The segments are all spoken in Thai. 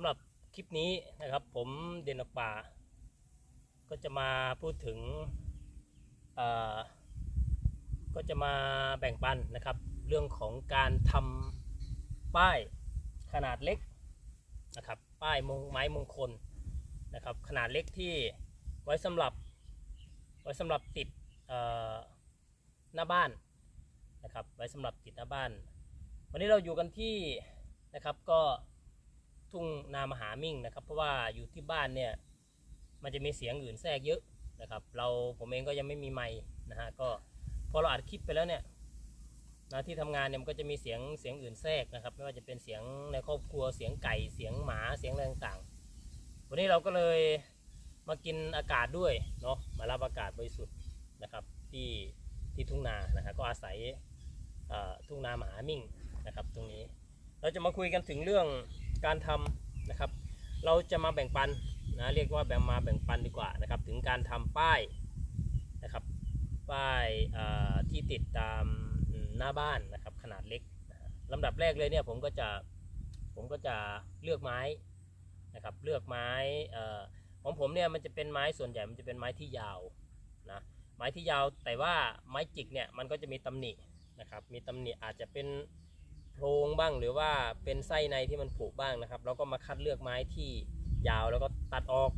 ำหรับคลิปนี้นะครับ ผมเด่นออกป่า ก็จะมาพูดถึงก็จะมาแบ่งปันนะครับ เรื่องของการทำป้ายขนาดเล็กนะครับ ป้ายมงไม้มงคลนะครับ ขนาดเล็กที่ไว้สำหรับไว้สำหรับติดหน้าบ้านนะครับ ไว้สำหรับติดหน้าบ้าน วันนี้เราอยู่กันที่นะครับก็ ทุ่งนามหามิ่งนะครับ เพราะว่าอยู่ที่บ้านเนี่ยมันจะมีเสียงอื่นแทรกเยอะนะครับ เราผมเองก็ยังไม่มีไมค์นะฮะก็พอเราอัดคลิปไปแล้วเนี่ยนะที่ทำงานเนี่ยมันก็จะมีเสียงเสียงอื่นแทรกนะครับ ไม่ว่าจะเป็นเสียงในครอบครัวเสียงไก่เสียงหมาเสียงอะไรต่างๆ วันนี้เราก็เลยมากินอากาศด้วยเนาะมารับอากาศบริสุทธิ์นะครับ ที่ที่ทุ่งนานะครับก็อาศัยทุ่งนามหามิ่งนะครับ ตรงนี้ เราจะมาคุยกันถึงเรื่อง การทำนะครับ เราจะมาแบ่งปันนะเรียกว่าแบ่งมาแบ่งปันดีกว่านะครับ ถึงการทำป้ายนะครับ ป้ายที่ติดตามหน้าบ้านนะครับ ขนาดเล็กนะฮะลำดับแรกเลยเนี่ยผมก็จะผมก็จะเลือกไม้นะครับ เลือกไม้ของผมเนี่ยมันจะเป็นไม้ส่วนใหญ่มันจะเป็นไม้ที่ยาวนะไม้ที่ยาวแต่ว่าไม้จิกเนี่ยมันก็จะมีตำหนินะครับ มีตำหนิอาจจะเป็น พรงบ้างหรือว่าเป็นไส้ในที่มันผุบ้างนะครับเราก็มาคัดเลือกไม้ที่ยาวแล้วก็ตัดออก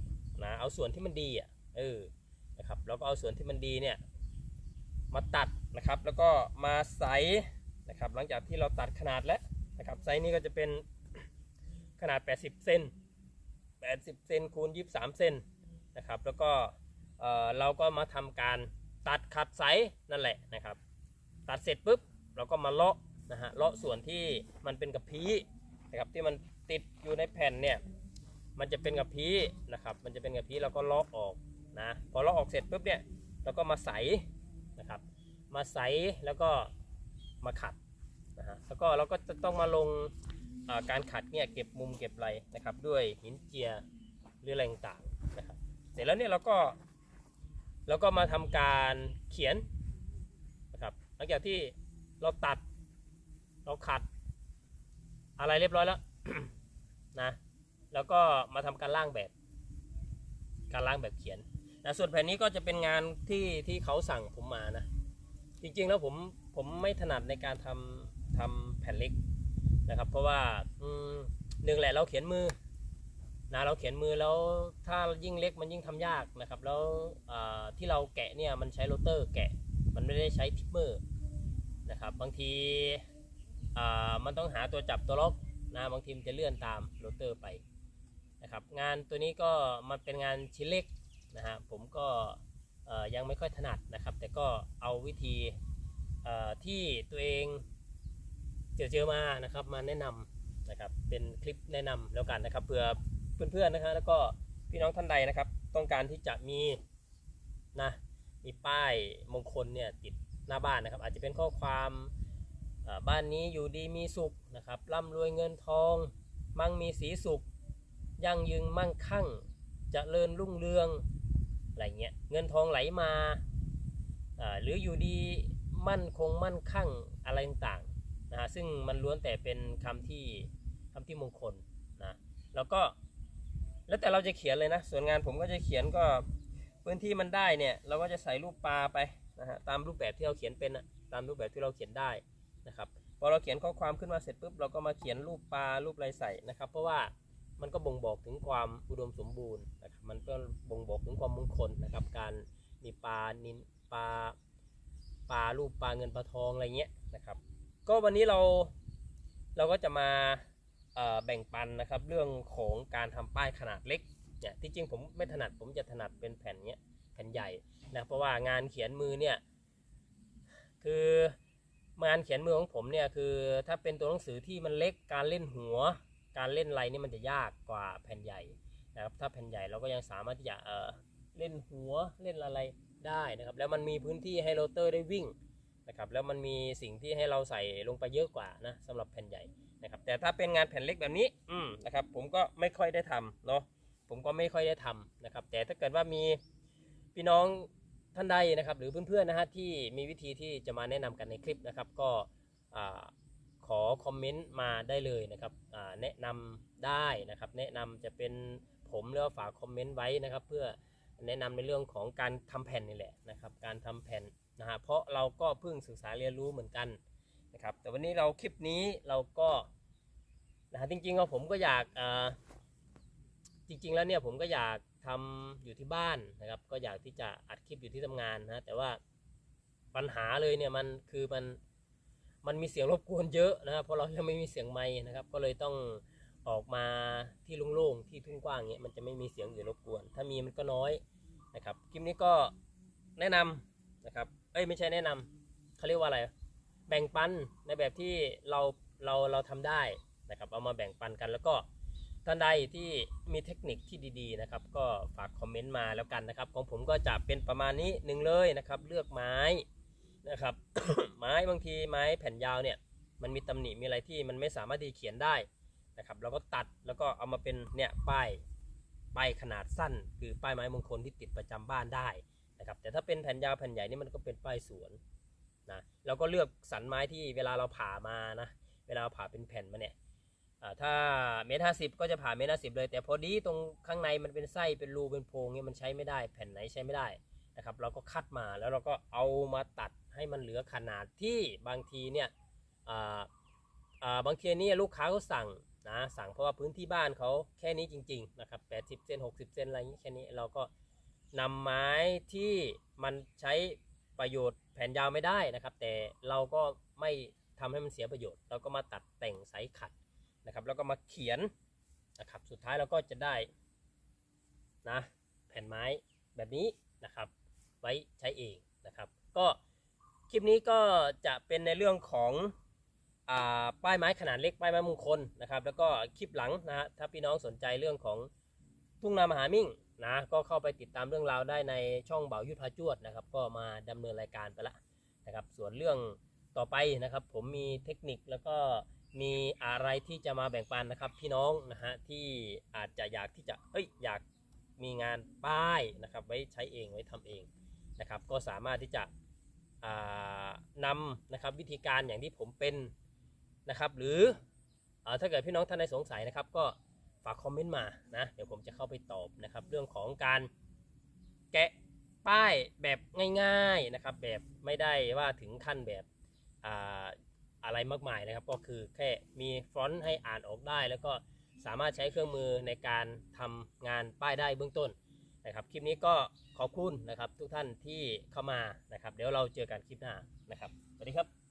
นะเอาส่วนที่มันดีอะเออนะครับแล้วก็เอาส่วนที่มันดีเนี่ยมาตัดนะครับ แล้วก็มาใส่นะครับ หลังจากที่เราตัดขนาดแล้วนะครับไซส์นี้ก็จะเป็นขนาด 80 เซน80 เซนคูณ23 เซนนะครับ แล้วก็เออเราก็มาทำการตัดขัดไซส์นั่นแหละนะครับ ตัดเสร็จปุ๊บเราก็มาเลาะ นะฮะเลาะส่วนที่มันเป็นกระพี้นะครับที่มันติดอยู่ในแผ่นเนี่ยมันจะเป็นกระพี้นะครับ มันจะเป็นกระพี้เราก็เลาะออกนะพอเลาะออกเสร็จปุ๊บเนี่ยเราก็มาใสนะครับ มาใสแล้วก็มาขัดนะฮะแล้วก็เราก็จะต้องมาลงาการขัดเนี่ยเก็บมุมเก็บไรนะครับ ด้วยหินเจียหรืออะไรต่างๆนะครับเสร็จแล้วเนี่ยเราก็เราก็มาทำการเขียนนะครับหลังจากที่เราตัด เราขัด อะไรเรียบร้อยแล้วนะ แล้วก็มาทำการล่างแบบ การล่างแบบเขียนนะส่วนแผ่นนี้ก็จะเป็นงานที่ที่เขาสั่งผมมานะ จริงๆแล้วผมผมไม่ถนัดในการทำทำแผ่นเล็กนะครับ เพราะว่าหนึ่งแหละเราเขียนมือนะเราเขียนมือแล้วถ้ายิ่งเล็กมันยิ่งทำยากนะครับ แล้วที่เราแกะเนี่ยมันใช้โรเตอร์แกะ มันไม่ได้ใช้ทิปเมอร์นะครับ บางที มันต้องหาตัวจับตัวล็อกนะบางทีมจะเลื่อนตามโรเตอร์ไปนะครับงานตัวนี้ก็มันเป็นงานชิ้นเล็กนะฮะผมก็ยังไม่ค่อยถนัดนะครับ แต่ก็เอาวิธีที่ตัวเองเจอเจอมานะครับมาแนะนำนะครับเป็นคลิปแนะนำแล้วกันนะครับเผื่อเพื่อนๆนะฮะแล้วก็พี่น้องท่านใดนะครับ ต้องการที่จะมีนะมีป้ายมงคลเนี่ยติดหน้าบ้านนะครับ อาจจะเป็นข้อความ บ้านนี้อยู่ดีมีสุขนะครับร่ำรวยเงินทอง มั่งมีสีสุข ยั่งยืนมั่งคั่งจเจริญรุ่งเรืองอะไรเงี้ยเงินทองไหลมาหรืออยู่ดีมั่นคงมั่นคั่งอะไรต่างๆนะฮะซึ่งมันล้วนแต่เป็นคำที่คำที่มงคลนะแล้วก็แล้วแต่เราจะเขียนเลยนะ ส่วนงานผมก็จะเขียนก็พื้นที่มันได้เนี่ยเราก็จะใส่รูปปลาไปนะฮะตามรูปแบบที่เราเขียนเป็นนะตามรูปแบบที่เราเขียนได้ นะครับพอเราเขียนข้อความขึ้นมาเสร็จปุ๊บเราก็มาเขียนรูปปลารูปอะไรใส่นะครับ เพราะว่ามันก็บ่งบอกถึงความอุดมสมบูรณ์นะครับมันก็บ่งบอกถึงความมงคลนะครับ การมีปลานินปลาปลารูปปลาเงินปลาทองอะไรเงี้ยนะครับ ก็วันนี้เราเราก็จะมาแบ่งปันนะครับ เรื่องของการทำป้ายขนาดเล็กเนี่ยที่จริงผมไม่ถนัดผมจะถนัดเป็นแผ่นเนี้ยแผ่นใหญ่นะเพราะว่างานเขียนมือเนี่ยคือ งานเขียนมือของผมเนี่ยคือถ้าเป็นตัวหนังสือที่มันเล็กการเล่นหัว การเล่นไรนี่มันจะยากกว่าแผ่นใหญ่นะครับถ้าแผ่นใหญ่เราก็ยังสามารถที่จะเออเล่นหัวเล่นอะไรได้นะครับ แล้วมันมีพื้นที่ให้โรเตอร์ได้วิ่งนะครับแล้วมันมีสิ่งที่ให้เราใส่ลงไปเยอะกว่านะสำหรับแผ่นใหญ่นะครับแต่ถ้าเป็นงานแผ่นเล็กแบบนี้อืมนะครับผมก็ไม่ค่อยได้ทำเนาะผมก็ไม่ค่อยได้ทำนะครับแต่ถ้าเกิดว่ามีพี่น้อง ท่านใดนะครับ หรือเพื่อนๆนะฮะที่มีวิธีที่จะมาแนะนำกันในคลิปนะครับ ก็อ่าขอคอมเมนต์มาได้เลยนะครับอ่าแนะนำได้นะครับ แนะนำจะเป็นผมหรือว่าฝากคอมเมนต์ไว้นะครับ เพื่อแนะนำในเรื่องของการทำแผ่นนี่แหละนะครับ การทำแผ่นนะฮะเพราะเราก็เพิ่งศึกษาเรียนรู้เหมือนกันนะครับ แต่วันนี้เราคลิปนี้เราก็นะฮะจริงๆแล้วผมก็อยากอ่า จริงๆ แล้วเนี่ยผมก็อยาก ทำอยู่ที่บ้านนะครับ ก็อยากที่จะอัดคลิปอยู่ที่ทำงานนะแต่ว่าปัญหาเลยเนี่ยมันคือมันมันมีเสียงรบกวนเยอะนะครับเพราะเรายังไม่มีเสียงไม้นะครับ ก็เลยต้องออกมาที่โล่งๆที่ทุ่งกว้างเงี้ยมันจะไม่มีเสียงอื่นรบกวน ถ้ามีมันก็น้อยนะครับคลิปนี้ก็แนะนำนะครับเอ้ยไม่ใช่แนะนำเขาเรียกว่าอะไร แบ่งปันในแบบที่เราเราเราทำได้นะครับเอามาแบ่งปันกันแล้วก็ ท่านใดที่มีเทคนิคที่ดีๆนะครับ ก็ฝากคอมเมนต์มาแล้วกันนะครับ ของผมก็จะเป็นประมาณนี้หนึ่งเลยนะครับ เลือกไม้นะครับ ไม้บางทีไม้แผ่นยาวเนี่ย มันมีตำหนิมีอะไรที่มันไม่สามารถที่เขียนได้นะครับ เราก็ตัดแล้วก็เอามาเป็นเนี่ยป้ายป้ายขนาดสั้น คือป้ายไม้มงคลที่ติดประจำบ้านได้นะครับ แต่ถ้าเป็นแผ่นยาวแผ่นใหญ่นี่มันก็เป็นป้ายสวนนะเราก็เลือกสรรไม้ที่เวลาเราผ่ามานะ เวลาเราผ่าเป็นแผ่นมาเนี่ย ถ้าเมตรห้าสิบก็จะผ่าเมตรห้าสิบเลย แต่พอดีตรงข้างในมันเป็นไส้เป็นรูเป็นโพรงเนี่ยมันใช้ไม่ได้ แผ่นไหนใช้ไม่ได้นะครับ เราก็คัดมาแล้วเราก็เอามาตัดให้มันเหลือขนาดที่บางทีเนี่ยบางทีเนี่ยลูกค้าเขาสั่งนะสั่งเพราะว่าพื้นที่บ้านเขาแค่นี้จริง ๆ นะครับแปดสิบเซนหกสิบเซนอะไรอย่างนี้แค่นี้เราก็นำไม้ที่มันใช้ประโยชน์แผ่นยาวไม่ได้นะครับ แต่เราก็ไม่ทำให้มันเสียประโยชน์ เราก็มาตัดแต่งไซส์ขัด นะครับ แล้วก็มาเขียนนะครับ สุดท้ายเราก็จะได้นะแผ่นไม้แบบนี้นะครับ ไว้ใช้เองนะครับ ก็คลิปนี้ก็จะเป็นในเรื่องของอ่าป้ายไม้ขนาดเล็กป้ายไม้มงคลนะครับ แล้วก็คลิปหลังนะฮะถ้าพี่น้องสนใจเรื่องของทุ่งนามหามิ่งนะก็เข้าไปติดตามเรื่องราวได้ในช่องเบายุทธพาจวดนะครับ ก็มาดำเนินรายการไปละนะครับ ส่วนเรื่อง ต่อไปนะครับ ผมมีเทคนิคแล้วก็มีอะไรที่จะมาแบ่งปันนะครับ พี่น้องนะฮะที่อาจจะอยากที่จะเอ้ยอยากมีงานป้ายนะครับไว้ใช้เองไว้ทำเองนะครับ ก็สามารถที่จะอ่านำนะครับวิธีการอย่างที่ผมเป็นนะครับ หรืออถ้าเกิดพี่น้องท่านใดสงสัยนะครับ ก็ฝากคอมเมนต์มานะเดี๋ยวผมจะเข้าไปตอบนะครับ เรื่องของการแกะป้ายแบบง่าย ๆนะครับ แบบไม่ได้ว่าถึงขั้นแบบ อะไรมากมายนะครับ ก็คือแค่มีฟอนต์ให้อ่านออกได้ แล้วก็สามารถใช้เครื่องมือในการทำงานป้ายได้เบื้องต้นนะครับ คลิปนี้ก็ขอบคุณนะครับทุกท่านที่เข้ามานะครับ เดี๋ยวเราเจอกันคลิปหน้านะครับ สวัสดีครับ